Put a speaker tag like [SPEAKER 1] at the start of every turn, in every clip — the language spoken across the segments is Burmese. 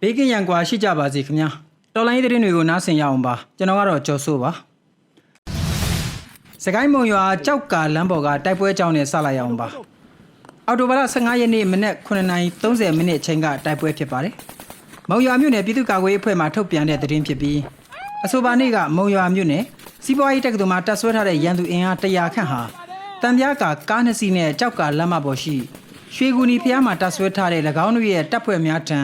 [SPEAKER 1] ဘေးကင်းရန်ကွာရှိကြပါစေခင်ဗျာတော်လိုင်းသတင်းတွေကိုနားဆင်ရအောင်ပါကျွန်တော်ကတော့ကျော်စိုးပါစကိုင်းမုံရွာကြောက်ကာလမ်းပေါ်ကတိုက်ပွဲကြောင်းနဲ့ဆက်လိုက်ရအောင်ပါအော်တိုဘာလ15ရက်နေ့မနက်9:30မိနစ်အချိန်ကတိုက်ပွဲဖြစ်ပါတယ်မုံရွာမြို့နယ်ပြည်သူ့ကာကွယ်ရေးအဖွဲ့မှထုတ်ပြန်တဲ့သတင်းဖြစ်ပြီးအဆိုပါနေ့ကမုံရွာမြို့နယ်စီးပွားရေးတက္ကသိုလ်မှာတပ်ဆွဲထားတဲ့ရန်သူအင်အား100ခန့်ဟာတံပြားကာကားနှစ်စီးနဲ့ကြောက်ကာလမ်းမပေါ်ရှိရွှေကူနီဖျားမှာတပ်ဆွဲထားတဲ့၎င်းတို့ရဲ့တပ်ဖွဲ့များထံ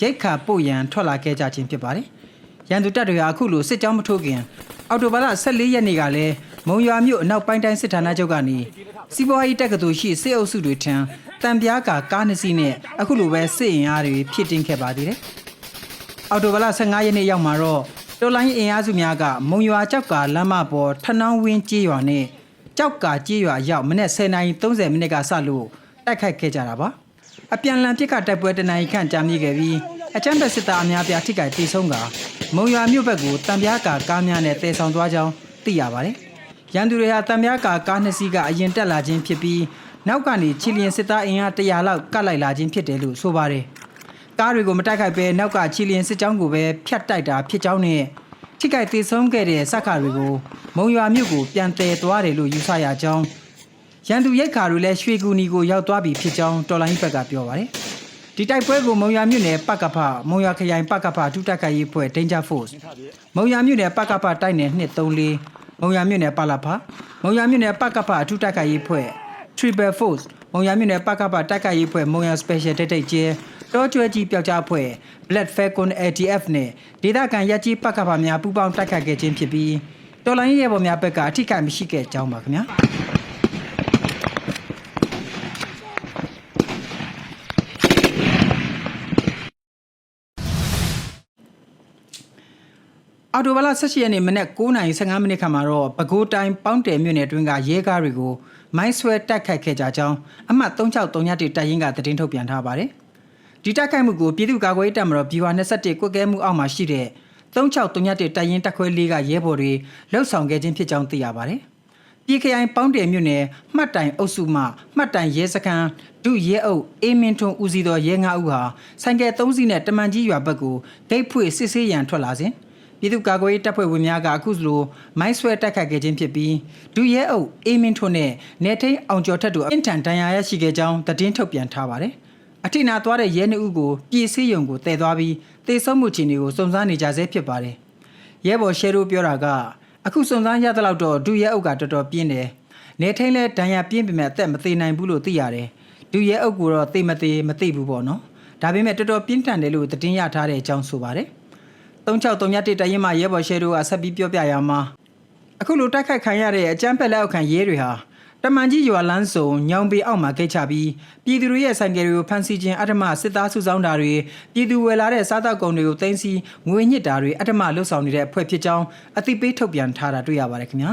[SPEAKER 1] ရိတ်ခါပို့ရန်ထွက်လာခဲ့ကြခြင်းဖြစ်ပါတယ်။ရန်သူတပ်တွေဟာအခုလိုစစ်ကြောင်းမထိုးခင်အော်တိုဘာလ14ရက်နေ့ကလည်းမုံရွာမြို့အနောက်ပိုင်းတိုင်းစစ်ဌာနချုပ်ကနေစီးပွားရေးတက္ကသိုလ်ရှိစစ်အုပ်စုတွေထံတံပြားကာကားနှစ်စီးနဲ့အခုလိုပဲစစ်အင်အားတွေဖြစ်တင်ခဲ့ပါသေးတယ်။အော်တိုဘလ15ရက်နေ့ရောက်မှာတော့တော်လိုင်းအင်အားစုများကမုံရွာကြောက်ကလမ်းမပေါ်ထနောင်းဝင်းကြေးရွာနဲ့ကြောက်ကကြေးရွာရောက်မနေ့10:30မိနစ်ကစလို့တိုက်ခိုက်ခဲ့ကြတာပါ အပြန်လန်ပြစ်ကတိုက်ပွဲတနင်္ဂနွေခန့်ကြာမြင့်ခဲ့ပြီးအချမ်းဘက်စစ်သားအများပြားထိခိုက်ဒေဆုံးကမုံရွာမြို့ဘက်ကိုတံပြားကာကားများနဲ့တည်ဆောင်သွားကြောင်းသိရပါတယ်ရန်သူတွေဟာတံပြားကာကားနှစ်စီးကအရင်တက်လာခြင်းဖြစ်ပြီးနောက်ကနေချီလျင်စစ်သားအင်အား100လောက်ကတ်လိုက်လာခြင်းဖြစ်တယ်လို့ဆိုပါတယ်ကားတွေကိုမတိုက်ခိုက်ပဲနောက်ကချီလျင်စစ်ကြောင်းကိုပဲဖြတ်တိုက်တာဖြစ်ကြောင်းနဲ့ထိခိုက်သေးဆုံးခဲ့တဲ့စက္ခါတွေကိုမုံရွာမြို့ကိုပြန်တည်သွားတယ်လို့ယူဆရကြောင်း ရန်သူရိတ်ခါတွေလည်းရွှေကူနီကိုရောက်သွားပြီဖြစ်ကြောင်းတော်လိုင်းဘက်ကပြောပါတယ်ဒီတိုက်ပွဲကိုမုံရွာမြို့နယ်ပကဖမုံရွာခရိုင်ပကဖဒုတက်ခိုင်ရေးဖွဲ့ Danger Force မုံရွာမြို့နယ်ပကဖတိုက်နယ်234မုံရွာမြို့နယ်ပလာဖမုံရွာမြို့နယ်ပကဖအထူးတက်ခိုင်ရေးဖွဲ့ Triple Force မုံရမြို့နယ်ပကပတိုက်ခိုက်ရေးဖွဲ့မုံရ Special တိတ်တိတ်ကျဲတောကျွဲကြီးပျောက်ကြားဖွဲ့ Black Falcon ATF နဲ့ဒေသခံရက်ကြီးပကပများပူးပေါင်းတိုက်ခိုက်ခဲ့ခြင်းဖြစ်ပြီးတော်လိုင်းရဲဘော်များဘက်ကအထိခိုက်မရှိခဲ့ကြောင်းပါခင်ဗျာ အော်တိုဘလာ16ရက်နေ့မနက်9:15မိနစ်ခန့်မှာတော့ပဲခူးတိုင်းပေါင်းတယ်မြို့နယ်တွင်းကရဲကားတွေကိုမိုင်းဆွဲတိုက်ခိုက်ခဲ့ကြကြောင်းအမှတ်3631တပ်ရင်းကသတင်းထုတ်ပြန်ထားပါတယ်။ဒီတိုက်ခိုက်မှုကိုပြည်သူ့ကာကွယ်ရေးတပ်မတော်ပြည်ဝ21ကွက်ကဲမှုအောက်မှာရှိတဲ့3631တပ်ရင်းတပ်ခွဲလေးကရဲဘော်တွေလှုပ်ဆောင်ခဲ့ခြင်းဖြစ်ကြောင်းသိရပါတယ်။ပြည်ခရိုင်ပေါင်းတယ်မြို့နယ်မှတ်တိုင်အုပ်စုမှမှတ်တိုင်ရဲစခန်းဒုရဲအုပ်အေးမင်းထွန်းဦးစီးသောရဲ9ဦးဟာဆိုင်ကယ်3စီးနဲ့တမန်ကြီးရွာဘက်ကိုဂိတ်ဖွင့်စစ်ဆေးရန်ထွက်လာစဉ် ပြည်သူ့ကာကွယ်ရေးတပ်ဖွဲ့ဝင်များကအခုလိုမိုင်းဆွဲတိုက်ခိုက်ခဲ့ခြင်းဖြစ်ပြီးဒုရဲအုပ်အေးမင်းထွန်းနဲ့နေထိန်အောင်ကျော်ထက်တို့အင်ထန်တန်ရာရရှိခဲ့ကြောင်းသတင်းထုတ်ပြန်ထားပါတယ်။အထိနာသွားတဲ့ရဲနှုတ်ကိုပြည်စည်းရုံကိုတည်သွားပြီးတေဆုံးမှုချင်းတွေကိုစုံစမ်းနေကြဆဲဖြစ်ပါတယ်။ရဲဘော်ရှဲတို့ပြောတာကအခုစုံစမ်းရတဲ့လောက်တော့ဒုရဲအုပ်ကတော်တော်ပြင်းတယ်။နေထိန်လဲဒဏ်ရာပြင်းပေမဲ့အသက်မသေးနိုင်ဘူးလို့သိရတယ်။ဒုရဲအုပ်ကတော့သိမသေးမသိဘူးပေါ့နော်။ဒါပေမဲ့တော်တော်ပြင်းထန်တယ်လို့သတင်းရထားတဲ့အကြောင်းဆိုပါတယ်။ 3631တရင်မှရဲဘော်ရှဲတို့ကဆက်ပြီးပြောပြရမှာအခုလိုတိုက်ခိုက်ခံရတဲ့အကြမ်းဖက်လက်အောက်ခံရဲတွေဟာတမန်ကြီးရွာလန်းစုံညောင်ပေအောက်မှာကိတ်ချပြီးပြည်သူတွေရဲ့ဆိုင်ကယ်တွေကိုဖမ်းဆီးခြင်းအထမစစ်သားစုဆောင်းတာတွေပြည်သူဝယ်လာတဲ့စားတောက်ကုန်တွေကိုတင်စီငွေညစ်တာတွေအထမလှုပ်ဆောင်နေတဲ့အဖွဲ့ဖြစ်ကြောင်းအသိပေးထုတ်ပြန်ထားတာတွေ့ရပါတယ်ခင်ဗျာ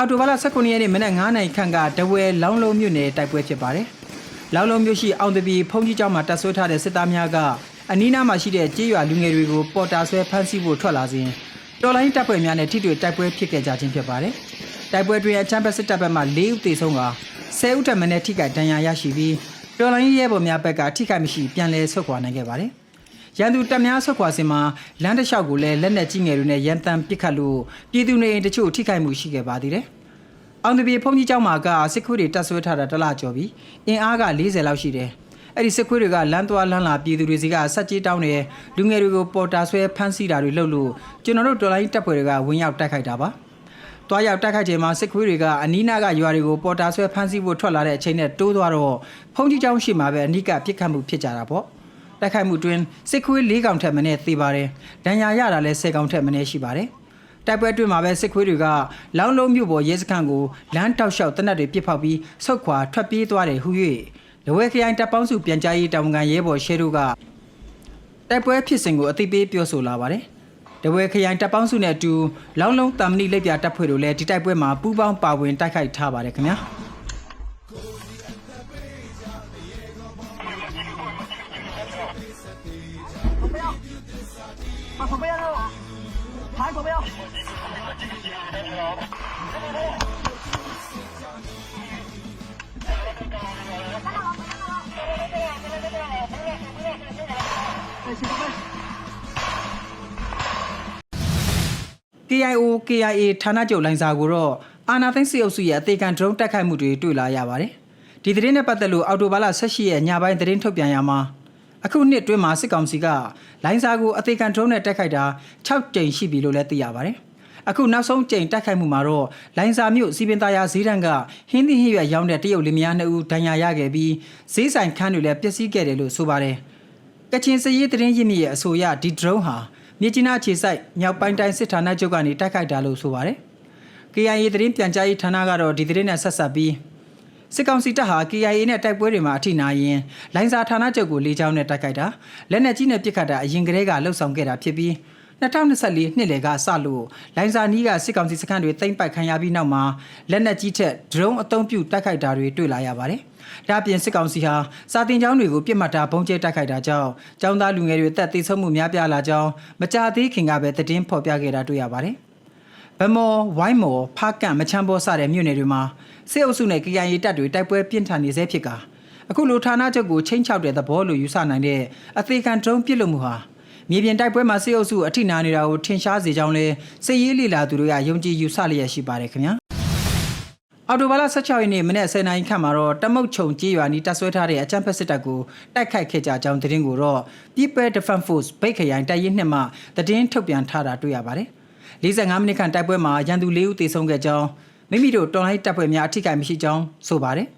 [SPEAKER 1] အော်တိုဘာလ19ရက်နေ့မနက်9:00နာရီခန့်ကတဝဲလောင်းလုံးမြို့နယ်တိုက်ပွဲဖြစ်ပါတယ်။လောင်းလုံးမြို့ရှိအောင်တပီဖုန်ကြီးကျောင်းမှာတပ်ဆွဲထားတဲ့စစ်သားများကအနီးနားမှာရှိတဲ့ကြေးရွာလူငယ်တွေကိုပေါ်တာဆွဲဖမ်းဆီးဖို့ထွက်လာစဉ်တော်လိုင်းတပ်ဖွဲ့များနဲ့ထိတွေ့တိုက်ပွဲဖြစ်ခဲ့ကြခြင်းဖြစ်ပါတယ်။တိုက်ပွဲတွင်အချမ်းဘက်စစ်တပ်ဘက်မှ၄ဦးသေဆုံးက10ဦးထပ်မံနဲ့ထိခိုက်ဒဏ်ရာရရှိပြီးတော်လိုင်းရဲဘော်များဘက်ကထိခိုက်မရှိပြန်လည်ဆုတ်ခွာနိုင်ခဲ့ပါတယ်။ရန်သူတပ်များဆုတ်ခွာစင်မှာလမ်းတစ်လျှောက်ကိုလည်းလက်နက်ကြီးငယ်တွေနဲ့ရန်တမ်းပစ်ခတ်လို့ပြည်သူနေအိမ်တချို့ထိခိုက်မှုရှိခဲ့ပါသေးတယ်။ အောင်တပြေဖုန်ကြီးကျောင်းမှာကစစ်ခွေးတွေတပ်ဆွဲထားတာတစ်လကျော်ပြီ။အင်အားက40လောက်ရှိတယ်။အဲ့ဒီစစ်ခွေးတွေကလမ်းသွားလမ်းလာပြည်သူတွေစီကဆက်ကြီးတောင်းတယ်လူငယ်တွေကိုပေါ်တာဆွဲဖမ်းဆီးတာတွေလုပ်လို့ကျွန်တော်တို့တော်လိုင်းတပ်ဖွဲ့တွေကဝင်ရောက်တိုက်ခိုက်တာပါ။တွားရောက်တိုက်ခိုက်ချိန်မှာစစ်ခွေးတွေကအနီးနားကရွာတွေကိုပေါ်တာဆွဲဖမ်းဆီးဖို့ထွက်လာတဲ့အချိန်နဲ့တိုးသွားတော့ဖုန်ကြီးကျောင်းရှိမှာပဲအနိကပြစ်ခတ်မှုဖြစ်ကြတာပေါ့။တိုက်ခိုက်မှုတွင်စစ်ခွေး၄កောင်ထက်မနည်းသေပါတယ်။ဒဏ်ရာရတာလည်း၁၀កောင်ထက်မနည်းရှိပါတယ်။ တိုက်ပွဲအတွင်းမှာပဲစစ်ခွေးတွေကလောင်းလုံးမြို့ပေါ်ရဲစခန်းကိုလမ်းတောက်လျှောက်တနက်တွေပစ်ဖောက်ပြီးဆုတ်ခွာထွက်ပြေးသွားတယ်ဟု၍လဝဲခရိုင်တပ်ပေါင်းစုပြန်ကြားရေးတာဝန်ခံရဲဘော်ရှဲတို့ကတိုက်ပွဲဖြစ်စဉ်ကိုအသိပေးပြောဆိုလာပါတယ်။တပွဲခရိုင်တပ်ပေါင်းစုနဲ့အတူလောင်းလုံးတာမဏိလက်ပြတပ်ဖွဲ့တို့လည်းဒီတိုက်ပွဲမှာပူးပေါင်းပါဝင်တိုက်ခိုက်ထားပါတယ်ခင်ဗျာ KIO KIA ဌာနချုပ်လိုင်စာကိုတော့အာနာသိန်းစစ်အုပ်စုရဲ့အသေးခံ drone တိုက်ခိုက်မှုတွေတွေ့လာရပါတယ်။ဒီသတင်းနဲ့ပတ်သက်လို့အော်တိုဘာလ16ရက်ညပိုင်းသတင်းထုတ်ပြန်ရမှာအခုနှစ်တွင်းမှာစစ်ကောင်စီကလိုင်စာကိုအသေးခံ drone နဲ့တိုက်ခိုက်တာ6ကြိမ်ရှိပြီလို့လည်းသိရပါတယ်။အခုနောက်ဆုံးကြိမ်တိုက်ခိုက်မှုမှာတော့လိုင်စာမြို့စီပင်သားယာဈေးတန်းကဟင်းသီးဟင်းရွက်ရောင်းတဲ့တရုတ်လင်မယားနှစ်ဦးဒဏ်ရာရခဲ့ပြီးဈေးဆိုင်ခန်းတွေလည်းပျက်စီးခဲ့တယ်လို့ဆိုပါတယ်။ကချင်စရေးသတင်းရင်းမြစ်ရဲ့အဆိုအရဒီ drone ဟာ မြစ်ကြီးနားခြေစိုက်မြောက်ပိုင်းတိုင်းစစ်ဌာနချုပ်ကနေတိုက်ခိုက်တာလို့ဆိုပါတယ်။ KIA သတင်းပြန်ကြားရေးဌာနကတော့ဒီသတင်းနဲ့ဆက်ဆက်ပြီးစစ်ကောင်စီတပ်ဟာ KIA နဲ့တိုက်ပွဲတွေမှာအထိနာရင်လိုင်စာဌာနချုပ်ကိုလေကြောင်းနဲ့တိုက်ခိုက်တာလက်နက်ကြီးနဲ့ပစ်ခတ်တာအရင်ကတည်းကလှုပ်ဆောင်ခဲ့တာဖြစ်ပြီး 2024နှစ်လယ်ကစလို့လိုင်စာနီးကစစ်ကောင်စီစခန်းတွေတိမ့်ပိုက်ခံရပြီးနောက်မှာလက်နက်ကြီးထက် drone အသုံးပြုတိုက်ခိုက်တာတွေတွေ့လာရပါတယ်။ဒါ့အပြင်စစ်ကောင်စီဟာစာတင်ကျောင်းတွေကိုပြစ်မှတ်ထားပုံကျဲတိုက်ခိုက်တာကြောင့်ကျောင်းသားလူငယ်တွေအသက်သေဆုံးမှုများပြားလာကြောင်းမကြာသေးခင်ကပဲသတင်းဖော်ပြခဲ့တာတွေ့ရပါတယ်။ဗမော်ဝိုင်းမော်ဖားကန့်မချမ်းဘောစတဲ့မြို့နယ်တွေမှာစစ်အုပ်စုနဲ့ KIA တပ်တွေတိုက်ပွဲပြင်းထန်နေဆဲဖြစ်ကအခုလိုဌာနချုပ်ကိုချင်းချောက်တဲ့သဘောလို့ယူဆနိုင်တဲ့အသေးခံဒရုန်းပြစ်လို့မှုဟာ မြေပြင်တိုက်ပွဲမှာစစ်အုပ်စုအထိနာနေတာကိုထင်ရှားစေကြောင်းလဲစစ်ရေးလေလာသူတို့ကယုံကြည်ယူဆလျက်ရှိပါတယ်ခင်ဗျာအော်တိုဘာလ16ရက်နေ့မနေ့10နာရီခန့်မှာတော့တမုတ်ချုံကြီးရွာနီးတပ်ဆွဲထားတဲ့အကြမ်းဖက်စစ်တပ်ကိုတိုက်ခိုက်ခဲ့ကြကြောင်းသတင်းကိုတော့ People Defense Force ဘိတ်ခရိုင်တပ်ရင်းနှစ်မှသတင်းထုတ်ပြန်ထားတာတွေ့ရပါတယ်45မိနစ်ခန့်တိုက်ပွဲမှာရန်သူ၄ဦးသေဆုံးခဲ့ကြောင်းမိမိတို့တော်လိုင်းတပ်ဖွဲ့များအထိကိမရှိကြောင်းဆိုပါတယ်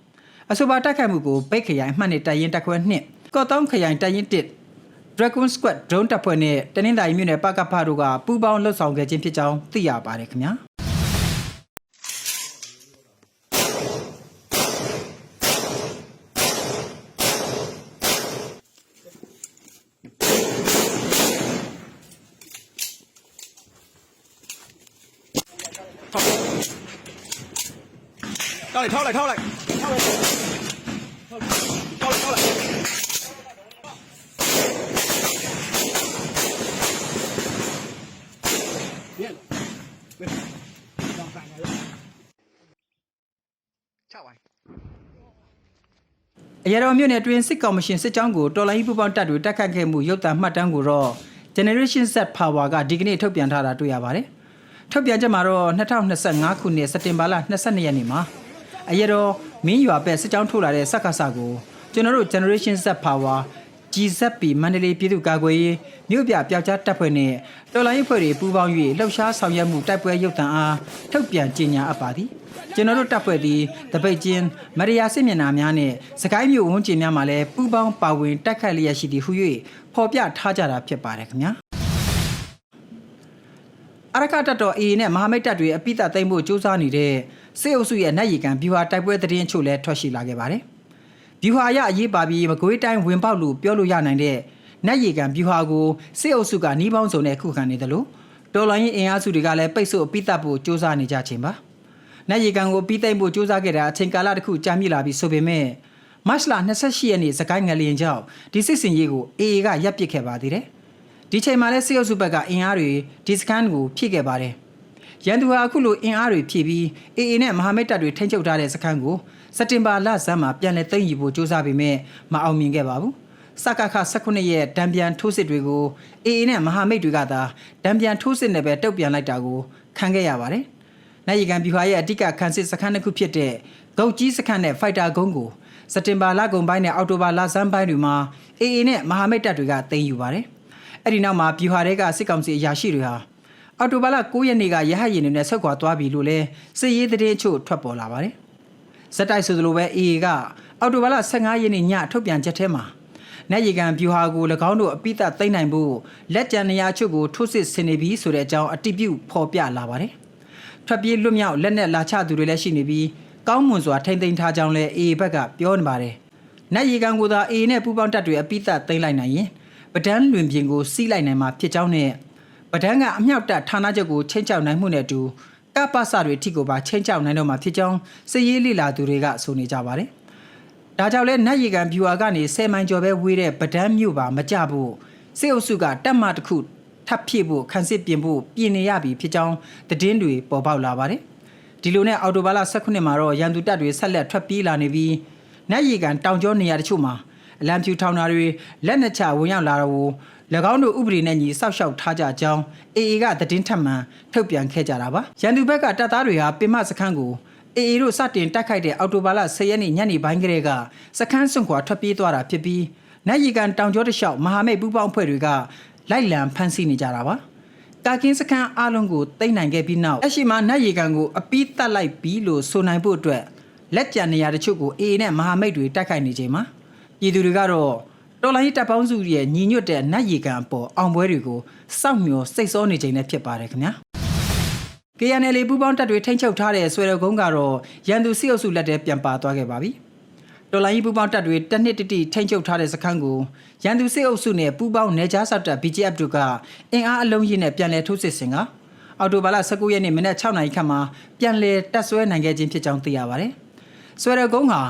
[SPEAKER 1] အဆိုပါတိုက်ခိုက်မှုကိုဘိတ်ခရိုင်အမှတ်နဲ့တပ်ရင်းတပ်ခွဲနှစ်ကော့တောင်းခရိုင်တပ်ရင်း1 Dragon Squad drone တပ်ဖွဲ့နဲ့တနင်္သာရီမြို့နယ်ပကဖတို့ကပူးပေါင်းလှုပ်ဆောင်ခဲ့ခြင်းဖြစ်ကြောင်းသိရပါတယ်ခင်ဗျာ။
[SPEAKER 2] ထောက်လိုက်ထောက်လိုက်ထောက်လိုက်
[SPEAKER 1] ထောက်လိုက် အရတော်မြို့နယ်တွင်စစ်ကောင်မရှင်စစ်ကြောင်းကိုတော်လိုင်းပူပေါင်းတပ်တွေတိုက်ခတ်ခဲ့မှုရုပ်သံမှတ်တမ်းကိုတော့ Generation Z Power ကဒီကနေ့ထုတ်ပြန်ထားတာတွေ့ရပါတယ်။ထုတ်ပြန်ချက်မှာတော့2025ခုနှစ်စက်တင်ဘာလ22ရက်နေ့မှာအရတော်မင်းရွာဘက်စစ်ကြောင်းထိုးလာတဲ့စက္ကစကိုကျွန်တော်တို့ Generation Z Power GZP မန္တလေးပြည်သူ့ကာကွယ်ရေးမြို့ပြပျောက်ကြားတပ်ဖွဲ့နဲ့တော်လိုင်းအဖွဲ့တွေပူးပေါင်း၍လှုပ်ရှားဆောင်ရွက်မှုတိုက်ပွဲရုပ်သံအားထုတ်ပြန်ကြေညာအပ်ပါသည်။ကျွန်တော်တို့တပ်ဖွဲ့သည်တပိတ်ချင်းမရိယာစစ်မျက်နှာများနဲ့စကိုင်းမြို့ဝန်းကျင်များမှာလည်းပူးပေါင်းပါဝင်တိုက်ခိုက်လျက်ရှိသည်ဟု၍ဖော်ပြထားကြတာဖြစ်ပါတယ်ခင်ဗျာ။အရကတပ်တော် AA နဲ့မဟာမိတ်တပ်တွေအပိသက်သိမ်းဖို့ကြိုးစားနေတဲ့စစ်အုပ်စုရဲ့နိုင်ရီကန်ဗျူဟာတိုက်ပွဲသတင်းအချို့လည်းထွက်ရှိလာခဲ့ပါတယ်။ ဗျူဟာအရအရေးပါပြီးမကွေးတိုင်းဝင်ပေါက်လို့ပြောလို့ရနိုင်တဲ့နိုင်ရီကန်ဗျူဟာကိုစစ်အုပ်စုကနှီးပေါင်းစုံနဲ့ခုခံနေတယ်လို့တော်လိုင်းရင်အင်အားစုတွေကလည်းပိတ်ဆို့အပိသက်ဖို့ကြိုးစားနေကြခြင်းပါ။နိုင်ရီကန်ကိုပြီးသိမ်းဖို့ကြိုးစားခဲ့တာအချိန်ကာလတစ်ခုကြာမြင့်လာပြီးဆိုပေမဲ့မတ်လ28ရက်နေ့စကိုင်းငလျင်ကြောင့်ဒီစစ်စင်ရေးကို AA ကရပ်ပစ်ခဲ့ပါသေးတယ်။ဒီချိန်မှာလည်းစစ်အုပ်စုဘက်ကအင်အားတွေဒီစကန်ကိုဖြည့်ခဲ့ပါတယ်။ရန်သူဟာအခုလိုအင်အားတွေဖြည့်ပြီး AA နဲ့မဟာမိတ်တပ်တွေထိန်းချုပ်ထားတဲ့စကန်ကို စက်တင်ဘာလဆန်းမှာပြန်လည်သိမ်းယူဖို့ကြိုးစားပေမဲ့မအောင်မြင်ခဲ့ပါဘူး။စကခ19ရဲ့တံပြန်ထိုးစစ်တွေကို AA နဲ့မဟာမိတ်တွေကသာတံပြန်ထိုးစစ်နဲ့ပဲတုတ်ပြန်လိုက်တာကိုခံခဲ့ရပါတယ်။နိုင်ရီကန်ဗျူဟာရဲ့အဓိကခန်းစစ်စခန်းတစ်ခုဖြစ်တဲ့ဂုတ်ကြီးစခန်းနဲ့ဖိုက်တာကုန်းကိုစက်တင်ဘာလကုန်ပိုင်းနဲ့အောက်တိုဘာလဆန်းပိုင်းတွေမှာ AA နဲ့မဟာမိတ်တပ်တွေကသိမ်းယူပါတယ်။အဲ့ဒီနောက်မှာဗျူဟာတွေကစစ်ကောင်စီအရာရှိတွေဟာအော်တိုဘာလ9ရက်နေ့ကရဟတ်ရင်တွေနဲ့ဆုတ်ခွာသွားပြီလို့လဲစစ်ရေးသတင်းအချို့ထွက်ပေါ်လာပါတယ်။ စက်တိုက်ဆိုသလိုပဲ AA ကအော်တိုဘာလ15ရက်နေ့ညထုတ်ပြန်ချက်ထဲမှာနိုင်ရီကန်ဗျူဟာကို၎င်းတို့အပိသက်သိမ်းနိုင်ဖို့လက်ကျန်နေရာအချို့ကိုထိုးစစ်ဆင်နေပြီးဆိုတဲ့အကြောင်းအတိပြုဖော်ပြလာပါတယ်။ထွက်ပြေးလွတ်မြောက်လက်နက်လာချသူတွေလည်းရှိနေပြီးကောင်းမွန်စွာထိမ့်သိမ်းထားကြောင်းလဲ AA ဘက်ကပြောနေပါတယ်။နိုင်ရီကန်ကိုသာ AA နဲ့ပူးပေါင်းတပ်တွေအပိသက်သိမ်းလိုက်နိုင်ရင်ပဒန်းလွင်ပြင်ကိုစီးလိုက်နိုင်မှာဖြစ်ကြောင်းနဲ့ပပဒန်းကအမြောက်တပ်ဌာနချုပ်ကိုချင်းချောက်နိုင်မှုနဲ့အတူ ကပ္ပစတွေထိကိုပါချင်းချောက်နိုင်တော့မှာဖြစ်ကြောင်းစည်ရေးလိလာသူတွေကဆိုနေကြပါတယ်။ဒါကြောင့်လဲနတ်ရီကန်ဗျူဟာကနေ10မိုင်ကျော်ပဲဝေးတဲ့ပဒန်းမြို့ပါမကြဘူးစစ်အုပ်စုကတပ်မတစ်ခုထပ်ဖြည့်ဖို့ခန်းစစ်ပြင်ဖို့ပြင်နေရပြီဖြစ်ကြောင်းသတင်းတွေပေါ်ပေါက်လာပါတယ်။ဒီလိုနဲ့အော်တိုဘာလ18မှာတော့ရန်သူတပ်တွေဆက်လက်ထွက်ပြေးလာနေပြီးနတ်ရီကန်တောင်ကျောနေရာတချို့မှာအလံဖြူထောင်တာတွေလက်နက်ချဝင်ရောက်လာတော့၎ င်းတို့ဥပဒေနဲ့ညီစောက်ရှောက်ထားကြကြောင်း AA ကသတင်းထပ်မံထုတ်ပြန်ခဲ့ကြတာပါရန်သူဘက်ကတပ်သားတွေဟာပင်မစခန်းကို AA တို့စတင်တိုက်ခိုက်တဲ့အော်တိုဘာလ10ရက်နေ့ညနေပိုင်းကလေးကစခန်းစွန့်ခွာထွက်ပြေးသွားတာဖြစ်ပြီးနတ်ရီကန်တောင်ကျောတလျှောက်မဟာမိတ်ပူးပေါင်းအဖွဲ့တွေကလိုက်လံဖမ်းဆီးနေကြတာပါကာကင်းစခန်းအလုံးကိုတိတ်နိုင်ခဲ့ပြီးနောက်အရှိမနတ်ရီကန်ကိုအပီးတက်လိုက်ပြီးလို့ဆိုနိုင်ဖို့အတွက်လက်ကျန်နေရာတချို့ကို AA နဲ့မဟာမိတ်တွေတိုက်ခိုက်နေချိန်မှာပြည်သူတွေကတော့ တော်လိုင်းတပ်ပေါင်းစုရဲ့ညီညွတ်တဲ့နတ်ရီကန်အပေါ်အောင်ပွဲတွေကိုစောင့်မျှော်စိတ်ဆောနေချိန်နဲ့ဖြစ်ပါတယ်ခင်ဗျာ KNL ပူးပေါင်းတပ်တွေထိန်းချုပ်ထားတဲ့ဆွေရကုန်းကတော့ရန်သူစစ်အုပ်စုလက်ထဲပြန်ပါသွားခဲ့ပါပြီ။တော်လိုင်းပူးပေါင်းတပ်တွေတစ်နှစ်တိတိထိန်းချုပ်ထားတဲ့စခန်းကိုရန်သူစစ်အုပ်စုနဲ့ပူးပေါင်းနေကြားဆောက်တပ် BGF တို့ကအင်အားအလုံးကြီးနဲ့ပြန်လည်ထိုးစစ်ဆင်ကအော်တိုဘာလ19ရက်နေ့မနက်6နာရီခန့်မှာပြန်လည်တပ်ဆွဲနိုင်ခဲ့ခြင်းဖြစ်ကြောင်းသိရပါတယ်။ ဆွေရကုန်းဟာ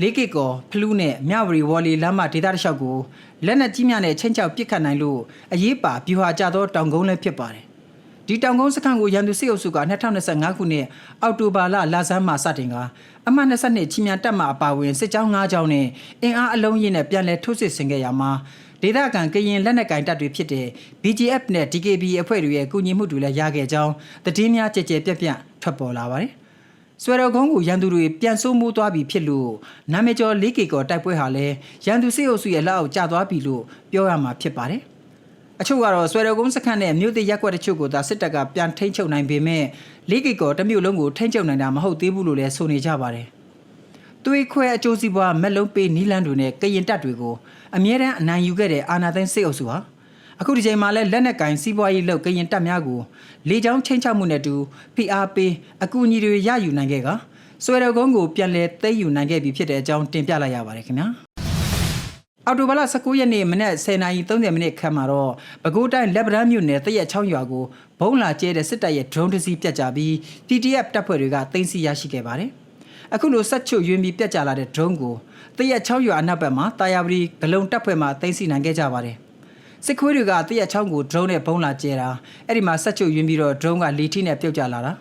[SPEAKER 1] လေးကစ်ကောဖလူးနဲ့မြဝရီဝေါ်လီလမ်းမဒေသတစ်လျှောက်ကိုလက်နက်ကြီးများနဲ့ချင်းချောက်ပစ်ခတ်နိုင်လို့အရေးပါပြူဟာကျသောတောင်ကုန်းလည်းဖြစ်ပါတယ်။ဒီတောင်ကုန်းစခန်းကိုရန်သူစစ်အုပ်စုက2025ခုနှစ်အောက်တိုဘာလလဆန်းမှာစတင်ကအမှတ်22ချီမြန်တပ်မှအပါအဝင်စစ်ကြောင်း9ကြောင်းနဲ့အင်အားအလုံးရင်းနဲ့ပြန်လည်ထိုးစစ်ဆင်ခဲ့ရမှာဒေသခံကရင်လက်နက်ကင်တပ်တွေဖြစ်တဲ့ BGF နဲ့ DKB အဖွဲ့တွေရဲ့ကူညီမှုတွေလည်းရခဲ့ကြောင်းသတင်းများကြဲကြဲပြန့်ပြန့်ထွက်ပေါ်လာပါတယ်။ ဆွေတော်ကုန်းကိုရန်သူတွေပြန်ဆိုးမိုးသွားပြီဖြစ်လို့နာမည်ကျော်၄ကီကောတိုက်ပွဲဟာလည်းရန်သူစစ်အုပ်စုရဲ့လက်အောက်ကျသွားပြီလို့ပြောရမှာဖြစ်ပါတယ်။အချို့ကတော့ဆွဲတော်ကုန်းစခန်းနဲ့မြို့သစ်ရက်ကွက်တချို့ကိုသာစစ်တပ်ကပြန်ထိန်းချုပ်နိုင်ပေမဲ့လေးကီကောတစ်မြို့လုံးကိုထိန်းချုပ်နိုင်တာမဟုတ်သေးဘူးလို့လည်းဆိုနေကြပါတယ်။သွေးခွဲအကျိုးစီးပွားမက်လုံးပေးနီလန်းတွေနဲ့ကရင်တပ်တွေကိုအမြဲတမ်းအနိုင်ယူခဲ့တဲ့အာနာသိန်းစစ်အုပ်စုဟာ အခုဒီချိန်မှာလဲလက်နက်ကင်စီးပွားရေးလောက်ကရင်တပ်များကိုလေကြောင်းချင်းချောက်မှုနဲ့တူ PRP အကူအညီတွေရယူနိုင်ခဲ့ကဆွဲတော်ကုန်းကိုပြန်လဲသိမ်းယူနိုင်ခဲ့ပြီဖြစ်တဲ့အကြောင်းတင်ပြလိုက်ရပါတယ်ခင်ဗျာ။အော်တိုဘာလ19ရက်နေ့မနက်10:30မိနစ်ခန့်မှာတော့ပဲခူးတိုင်းလက်ပံတန်းမြို့နယ်တရက်ချောင်းရွာကိုဘုံလာကျဲတဲ့စစ်တပ်ရဲ့ drone တစ်စီးပြတ်ကျပြီး TTF တပ်ဖွဲ့တွေကတင်စီရရှိခဲ့ပါတယ်။အခုလိုဆက်ချုပ်ယွင်းပြီးပြတ်ကျလာတဲ့ drone ကိုတရက်ချောင်းရွာအနောက်ဘက်မှာတာယာပရီဂလုံတပ်ဖွဲ့မှတင်စီနိုင်ခဲ့ကြပါတယ်။ စစ်ခွေးတွေကတရက်ချောင်းကို drone နဲ့ဘုံလာကျဲတာအဲ့ဒီမှာဆက်ချုပ်ယွင်းပြီးတော့ drone ကလီထီနဲ့ပြုတ်ကျလာတာ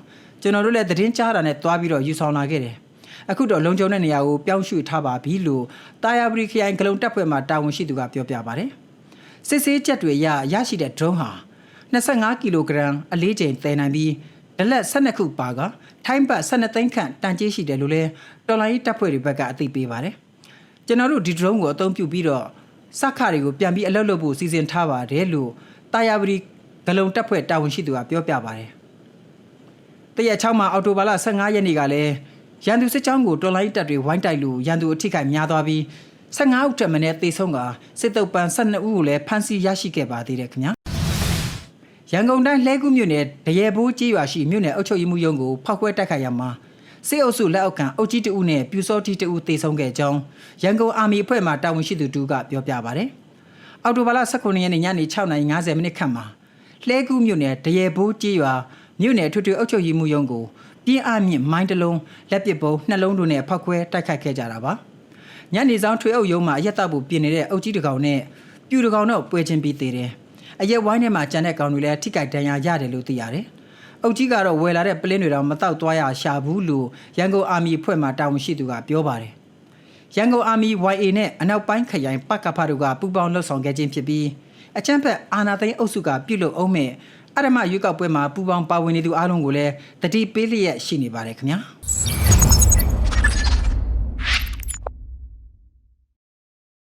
[SPEAKER 1] ကျွန်တော်တို့လည်းသတင်းကြားတာနဲ့တွားပြီးတော့ယူဆောင်လာခဲ့တယ်။အခုတော့လုံခြုံတဲ့နေရာကိုပြောင်းရွှေ့ထားပါပြီလို့တာယာပရီခရိုင်ဂလုံတပ်ဖွဲ့မှတာဝန်ရှိသူကပြောပြပါတယ်။စစ်ဆေးချက်တွေရရရှိတဲ့ drone ဟာ25ကီလိုဂရမ်အလေးချိန်သယ်နိုင်ပြီးဒလက်12ခုပါကထိုင်းဘတ်12သိန်းခန့်တန်ကြေးရှိတယ်လို့လဲတော်လိုင်းတပ်ဖွဲ့တွေဘက်ကအသိပေးပါတယ်။ကျွန်တော်တို့ဒီ drone ကိုအသုံးပြုပြီးတော့ စက္ခတွေကိုပြန်ပြီးအလုပ်လုပ်ဖို့စီစဉ်ထားပါတယ်လို့တာယာပရီဂလုံတပ်ဖွဲ့တာဝန်ရှိသူကပြောပြပါတယ်။တရက်ချောင်းမှာအော်တိုဘာလ15ရက်နေ့ကလည်းရန်သူစစ်ကြောင်းကိုတော်လိုင်းတပ်တွေဝိုင်းတိုက်လို့ရန်သူအထိခိုက်များသွားပြီး15ဦးထက်မနည်းသေဆုံးကစစ်တုပ်ပန်း12ဦးကိုလည်းဖမ်းဆီးရရှိခဲ့ပါသေးတယ်ခင်ဗျာရန်ကုန်တိုင်းလှဲကူးမြို့နယ်ဒရဲဘိုးကြီးရွာရှိမြို့နယ်အုပ်ချုပ်ရေးမှူးရုံးကိုဖောက်ခွဲတိုက်ခိုက်ရမှာ စစ်အုပ်စုလက်အောက်ခံအုပ်ကြီးတဦးနဲ့ပြူစောတီတဦးသေဆုံးခဲ့ကြောင်းရန်ကုန်အာမီအဖွဲ့မှတာဝန်ရှိသူတူကပြောပြပါဗျ။အော်တိုဘာလ18ရက်နေ့ညနေ6:50မိနစ်ခန့်မှာလှဲကူးမြို့နယ်ဒရဲဘိုးကြီးရွာမြို့နယ်ထွေထွေအုပ်ချုပ်ရေးမှူးရုံးကိုပြင်းအားမြင့်မိုင်းတစ်လုံးလက်ပစ်ပုံးနှလုံးတို့နဲ့ဖောက်ခွဲတိုက်ခိုက်ခဲ့ကြတာပါညနေဆောင်ထွေအုပ်ရုံးမှာအရက်တပ်ဖို့ပြင်နေတဲ့အုပ်ကြီးတစ်ကောင်နဲ့ပြူတစ်ကောင်တော့ပွဲချင်းပြီးသေးတယ်အရက်ဝိုင်းထဲမှာကြံတဲ့ကောင်တွေလည်းထိကြိုက်ဒဏ်ရာရတယ်လို့သိရတယ် အုပ်ကြီးကတော့ဝယ်လာတဲ့ပလင်းတွေတော့မတောက်သွားရရှာဘူးလို့ရန်ကုန်အာမီအဖွဲ့မှတာဝန်ရှိသူကပြောပါတယ်ရန်ကုန်အာမီ YA နဲ့အနောက်ပိုင်းခရိုင်ပကဖတို့ကပူးပေါင်းလှုပ်ဆောင်ခဲ့ခြင်းဖြစ်ပြီးအချမ်းဖက်အာနာသိန်းအုပ်စုကပြုတ်လုအောင်မဲ့အရမရွေးကောက်ပွဲမှာပူးပေါင်းပါဝင်နေသူအားလုံးကိုလည်းတတိပေးလျက်ရှိနေပါတယ်ခင်ဗျာ